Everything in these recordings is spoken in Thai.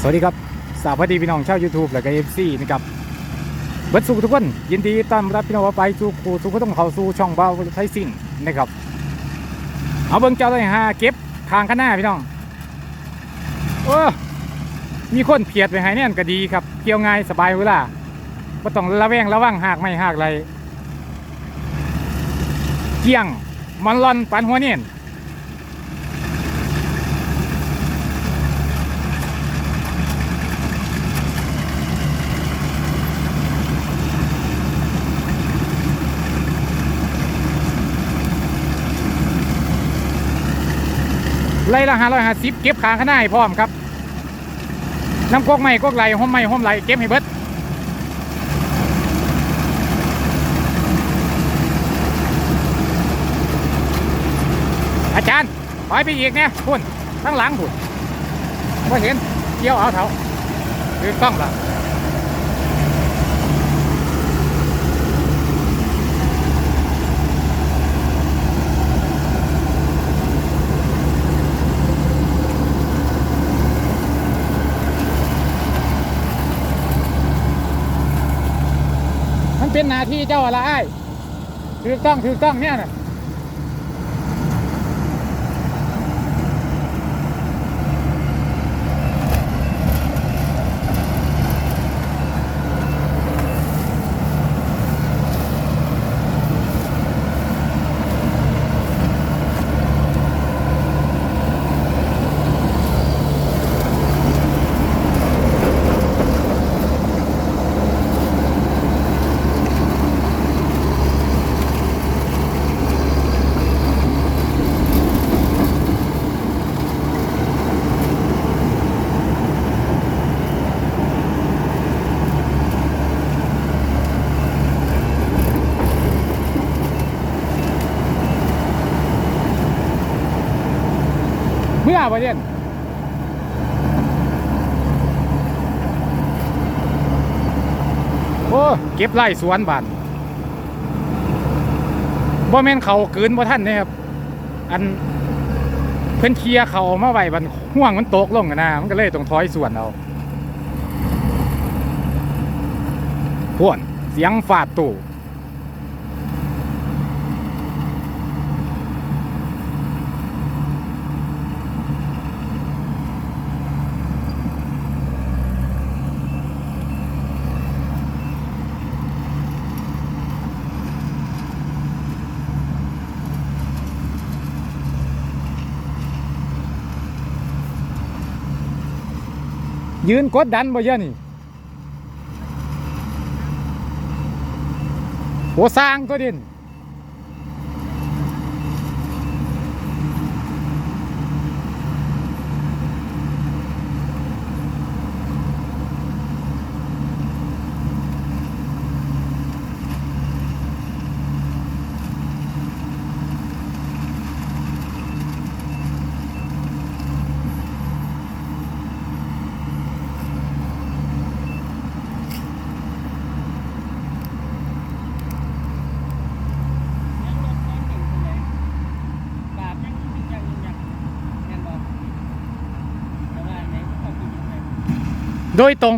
สวัสดีครับ สาวัสดีพี่น้องชาว YouTube และก็เอฟซีนะครับเบิดสุขทุกคน ยินดีต้อนรับพี่น้องว่าไปสู่ครูทุกคนต้องเข้าสู่ช่องเบาไทยสิ่งนะครับเอาเบิ่งเจ้าเลยฮะเก็บทางข้างหน้าพี่น้องโอ้มีคนเพียดไปให้เนี่ยก็ดีครับเกี่ยวง่ายสบายเวลาไม่ต้องระแวงระวังหากไม่หากอะไรเกี่ยงมันร่อนปันหัวเนี่ย ไล่ละห้าร้อยห้าสิบเก็บขางข้างหน้าให้พร้อมครับน้ำกอกใหม่กอกไหลห้อมใหม่ห้อมไหลเก็บให้เบิดอาจารย์ถอยไปอีกเนี่ยพุ่นทั้งหลังพุ่นว่เห็นเกี่ยวเอาเถาคือต้องละ เป็นหน้าที่เจ้าอะไรถือต้องถือต้องเนี่ยนะ ปะเนโอ้เก็บไร่สวนบานบ่แม่นเขาเกินบ่ท่านเนี่ยครับ อันเพิ่อนเคลียร์เขามาไว้บันห่วงมันตกลงกันนะมันก็เลยต้องถอยสวนเอาพวนเสียงฟาดตู้ ยืนกดดันบ่เยอะนี่โหสร้างตัวเด่น โดยตรง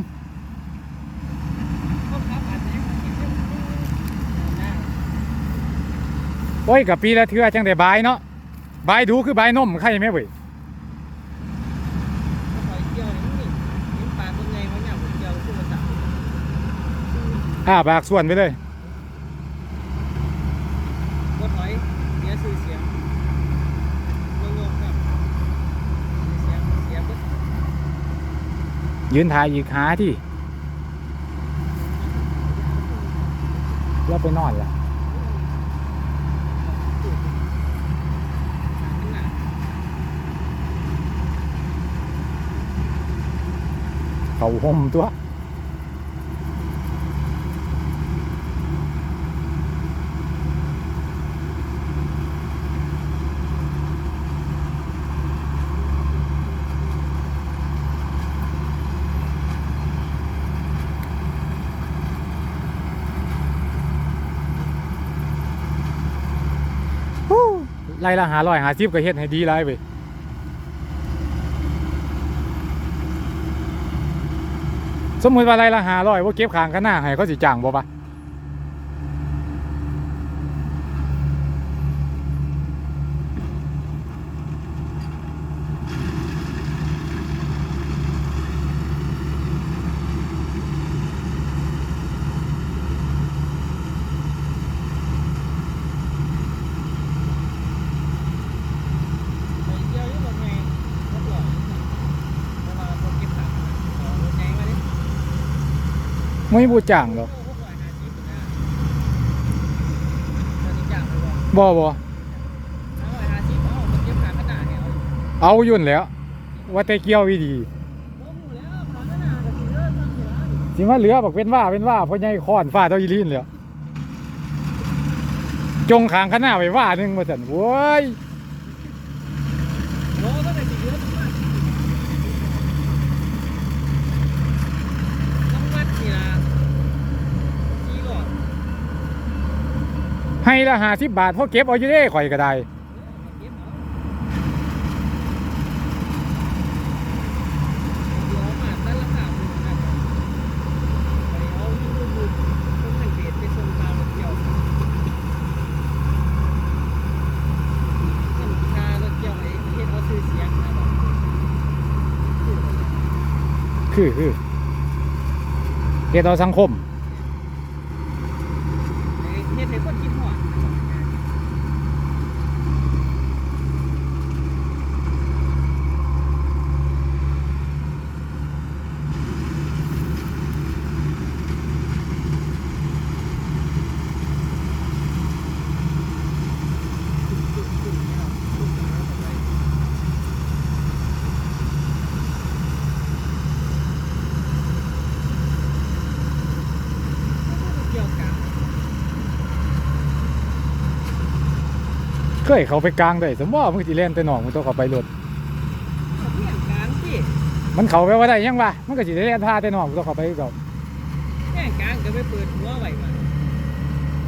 โอ้ยกับปีละเทื่อจังได้บายเนาะบายดูคือบายนมใครไหมเว้ยอ่าบากส่วนไปเลย ยืนถ่ายอีกหาที่แล้วไปนอนละเขาห่มตัว ไล่ละหาลอยหาซิบก็เห็ดให้ดีไรไปสมมติว่าไล่ละหาลอยว่าเก็บขางข้างหน้าให้เขาสิจ้างบ่ปะ หรอกโอ้โหร้อยบนะตอนนี้จ้างไปบ่บ่บ่ถ้าร้อยห้าสิบเอารถเก็บถังขนาดเนี่ยเอายุ่นแล้ว ว่าแต่เกี่ยววิธีบ่หมู่แล้วถังขนาดก็สิเลิกทำอยู่แล้วสิมาเหลือบอกเป็นว่าเป็นว่าเพราะใหญ่คอนฟ้าเท่าอีลีนแล้วจงขางข้างหน้าไปว่าหนึงมาสั่นโว้ย โอ้ก็ได้สิเยอะมากต้องวัดนี่ล่ะสี่หลอด ให้ละหาสิบบาทเพราะเก็บเอาอยู่เด้ข่อยก็ได้เก็บเอาเดี๋ยวมาตั้งคมสไปส่งตามรถเกี่ยว มันคารถเกี่ยวไอ้เฮ็ดเอาซื้อเสียงนะบอก คือคือเฮ็ดเอาสังคม ไอ้เฮ็ดให้คนคิดฮอดนะบอกงาน เกี่ยวกับ เคยเขาไปกลางได้สมว่ามึงสิเล่นแต่หนองมึงต้องเขาไปรถเพียงการที่มันเขาไปว่าได้ยังวะมันก็สิได้เล่นท่าแต่หนองมึงต้องเขาไปดอกแค่กลางก็ไปเปิดหัวไว้มัน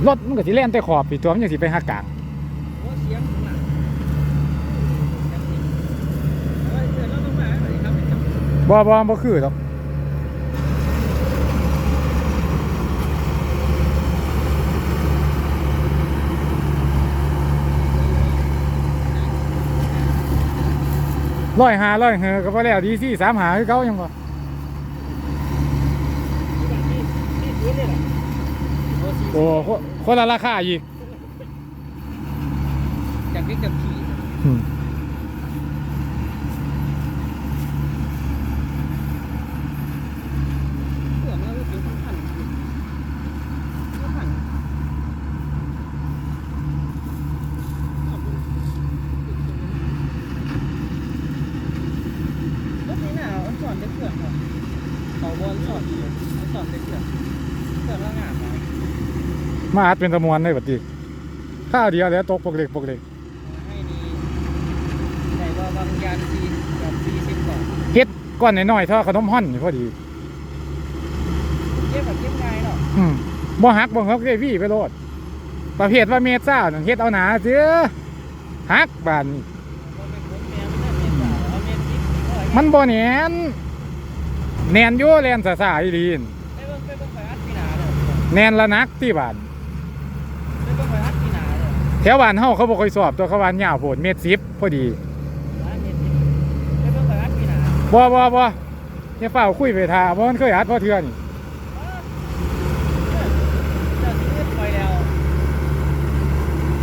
รถมันก็สิเล่นแต่ขอบปีตัวมันยังสิไปหักกลางโอ้เสียงข้างหลังแบบนี้เออเดี๋ยวเราต้องมาอะไรครับไปทำบ่บ่บ่คือดอก ร้อยหาร้อยเหอก็พอแล้วดีสี่สามหาคือเขายังบ่โอ้โอ้คนละราคาอีก จากนี้กับขี่อืม เพื่อนเราเป็นพันพันพันรถนี้น่ะเอาสอน ได้เพื่อนเหรอเขาบอลสอนเอาสอนได้เพื่อนเพื่อนละงานไหมมาอัดเป็นตะมวนได้บัดนี้ข้าวเดียวแล้วตกปกเล็กปกเล็กให้ดีใส่ว่าบางยานซีแบบซีสิบก่อนเฮ็ดก้อนน้อยๆเท่าขนมห่อนนี่พอดีเก็บแบบเก็บง่ายเนาะอืมบ่หักบ่ฮักได้วี่ไปโลดประเภทว่าเมตรซ่านั่นเฮ็ดเอาหนาเด้อหักบานนี้บ่เป็นคนแม่มันได้เมตรสาวเอาเมตรสิบร้อยมันบ่แหนน แหนนอยู่แลนซ่าๆอีหลีนไปเบิ่งไปเบิ่งไปอัดปีหนาเด้อแหนนละนักที่บ้านไปเบิ่งไปอัดปีหนาเด้อแถวบ้านเฮาเขาบ่ค่อยสอบตัวเขาว่ายาวโพดเมตร10พอดีร้านเมตรสิบไปเบิ่งไปอัดปีหนาบ่บ่บ่อย่าเฝ้าคุยไปท่าบ่มันเคยอัดพอเทื่อนี่เจ้าสิเงินไปแล้ว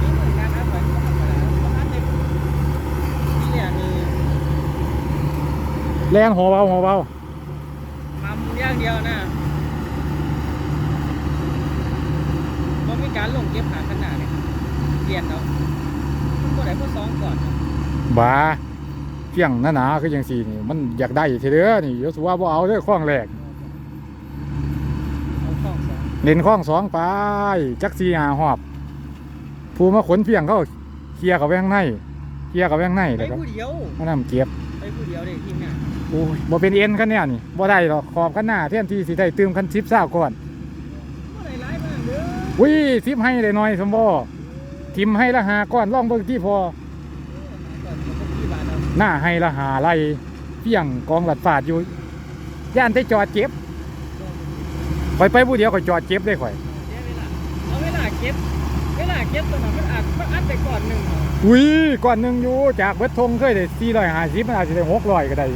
นี่เหมือนกันนะไปก็ทำไปแล้วประมาณในนี่เนี่ยคือแรงหัวเบาหัวเบาทำ อย่างเดียวนะบ่มีการลงเก็บหางขนาดเนี่ยเปลี่ยนเอามันบ่ได้เพราะสองก่อนเนาะบ้าเพียงหนาๆคือจังซี่นี่ มันอยากได้เทื่อนี่เดี๋ยวสิว่าบ่เอาเด้อข้องแรกเอาช่องสองเล่นข้องสองไปจักสีหาหอบผู้มาขนเพียงเขาเคลียร์กับแวงในเคลียร์กับแวงในไปแล้วก็ผู้เดียว มานำเก็บ ไปผู้เดียวเลยทีมงาน โอ้ยบ่เป็นเอ็นคันเนี้ยนี่บ่ได้หรอกขอบคันหน้าแทนที่สิได้ตืมคันชิปซ่าก่อนบ่ได้ร้ายมากเด้อวิซิปให้ได้น้อยสมบ่ทิมให้ละหาก้อนลองเบิ่งที่พอก่อนจะกี่บาทเอาหน้าให้ละหาไรเพียงกองหลัดฝาดอยู่ย่านได้จอดเก็บข่อยไปผู้เดียวข่อยจอดเก็บได้ข่อยเสียเวลาเอาเวลาเก็บเวลาเก็บตัวนั้นมันอัดมันอัดไปก่อนหนึ่งอุ้ยก่อนหนึ่งอยู่จากเบิดทงเคยได้450มันอาจจะได้600ก็ได้เ